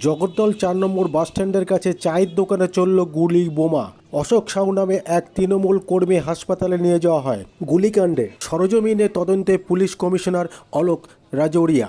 জগদ্দল চার নম্বর বাসস্ট্যান্ডের কাছে চায়ের দোকানে চলল গুলি বোমা। অশোক সাউ নামে এক তৃণমূল কর্মী হাসপাতালে নিয়ে যাওয়া হয়। গুলিকাণ্ডে সরজমিনে তদন্তে পুলিশ কমিশনার অলোক রাজৌরিয়া।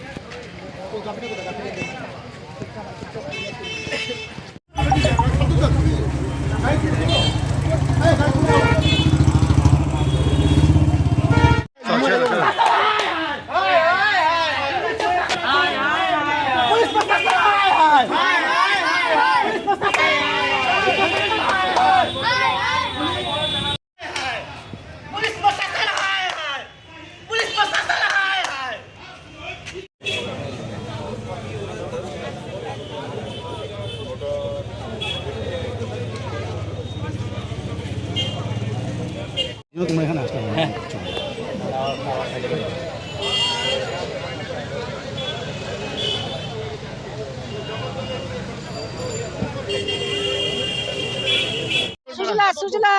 তোমরা এখানে আসতে হবে सुजला सुजला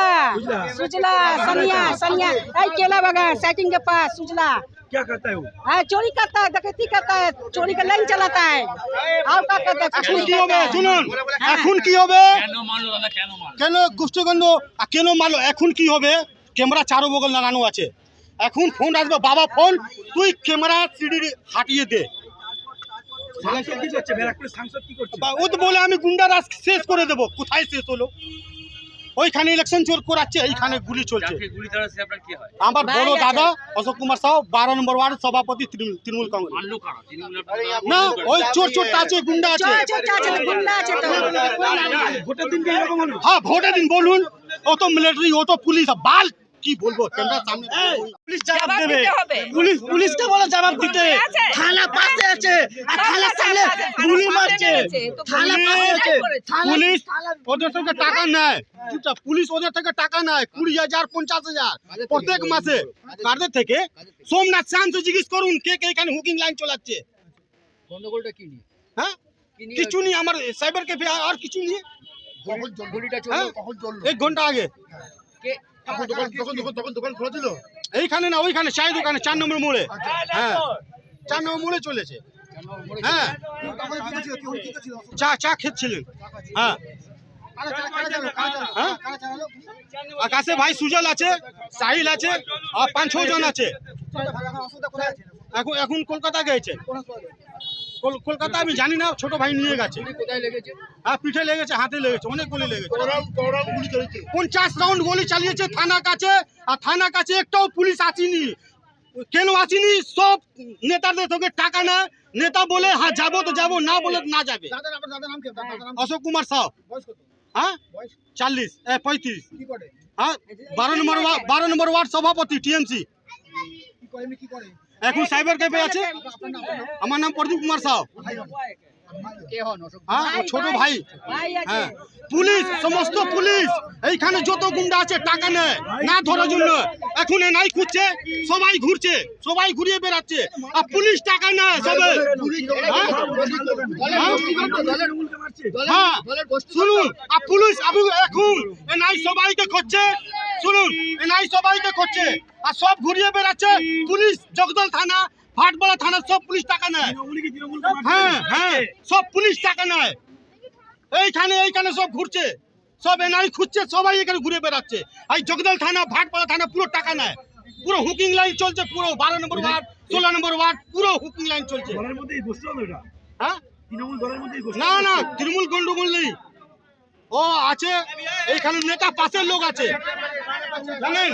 सुजला सनिया सनिया है केला बागान साइकिल के पास सुजला क्या करता है वो है चोरी करता है डकैती करता है चोरी का लाइन चलाता है और क्या करता है कुछ এখন नहीं কি হবে करता है। শুনুন হ্যাঁ। এখন কি হবে কেন গোষ্ঠীগন্ধ আ, কেন মারলো এখন কি হবে ক্যামেরা চারো বগল লাগানো আছে এখন ফোন আসবে বাবা ফোন তুই ক্যামেরা সিডি হাটিয়ে দে আমি গুন্ডা রাজ শেষ করে দেবো কোথায় শেষ হলো ওইখানে ইলেকশন চোর করাচ্ছে এইখানে গুলি চলছে আমার বড় দাদা অশোক কুমার সাহ বারো নম্বর ওয়ার্ড সভাপতি তৃণমূল কংগ্রেস না ওই চোর চোরটা আছে গুন্ডা আছে হ্যাঁ ভোটের দিন বলুন ও তো মিলিটারি ও তো পুলিশ বাল কি বলব? ক্যামেরার সামনে পুলিশ জবাব দেবে। পুলিশ পুলিশকে বলে জবাব দিতে। থানা পাশে আছে। আর থানার সামনে গুলি মারছে। থানা পাশে আছে পুলিশ ওদের থেকে টাকা নেয়। চুপচাপ পুলিশ ওদের থেকে টাকা নেয়। কুড়ি হাজার পঞ্চাশ হাজার প্রত্যেক মাসে। কাদের থেকে? সোমনাথ শান্ত জিজ্ঞেস করুন কে কে এখানে হুকিং লাইন চালাচ্ছে। গন্ডগোলটা কি নিয়ে? হ্যাঁ? নিয়ে কিছু নেই আমার সাইবার ক্যাফে আর কিছু নেই হ্যাঁ? এক ঘণ্টা আগে। কে এইখানে না ওইখানে চাই দোকানে চার নম্বর মোড়ে। হ্যাঁ চার নম্বর মোড়ে চলেছে। হ্যাঁ। চা চা খেচ্ছিলেন। হ্যাঁ। হ্যাঁ? আকাশে ভাই সুজল আছে সাহিল আছে আর পাঁচ ছ জন আছে এখন এখন কলকাতা গেছে? কলকাতা আমি জানি না ছোট ভাই নিয়ে গেছে। হ্যাঁ পিঠে লেগেছে হাতে লেগেছে অনেক গুলি লেগেছে পঞ্চাশ রাউন্ড গুলি চালিয়েছে থানা কাছে আর থানা কাছে একটাও পুলিশ আসেনি। কেন আসেনি? সব নেতাদের থেকে টাকা নেয়। নেতা বলে হ্যাঁ যাব তো যাব না বলে না যাবে। অশোক কুমার সাউ হ্যাঁ? চাল্লিশ পঁয়ত্রিশ। হ্যাঁ? বারো নম্বর বারো নম্বর ওয়ার্ড সভাপতি টিএমসি। এখন সাইবার ক্যাফে আছে? আমার নাম প্রদীপ কুমার হ্যাঁ ছোট ভাই। হ্যাঁ। পুলিশ সমস্ত পুলিশ। এইখানে যত গুন্ডা আছে টাকা নেয়। না ধরার জন্য। এখন এ নাই খুঁজছে সবাই ঘুরছে সবাই ঘুরিয়ে বেড়াচ্ছে। আর পুলিশ টাকা নেয় সবে। হ্যাঁ? হ্যাঁ? শুনুন আর পুলিশ এখন এ নাই সবাইকে খুঁজছে। শুনুন এ নাই সবাইকে খুঁজছে। আর সব ঘুরিয়ে বেড়াচ্ছে পুলিশ জগদল থানা ভাটবড়া থানা সব পুলিশ টাকা নেয়। হ্যাঁ হ্যাঁ সব পুলিশ টাকা নেয়। এইখানে এইখানে সব ঘুরছে। সব এনআই খুঁজছে সবাই এখানে ঘুরে বেড়াচ্ছে। এই জগদল থানা ভাটপাড়া থানা পুরো টাকা নেয়। পুরো হুকিং লাইন চলছে পুরো বারো নম্বর ওয়ার্ড ষোলো নম্বর ওয়ার্ড পুরো হুকিং লাইন চলছে। হ্যাঁ? না না তৃণমূল গন্ডগোল নেই। ও আছে এইখানে নেতা পাশের লোক আছে। জানেন?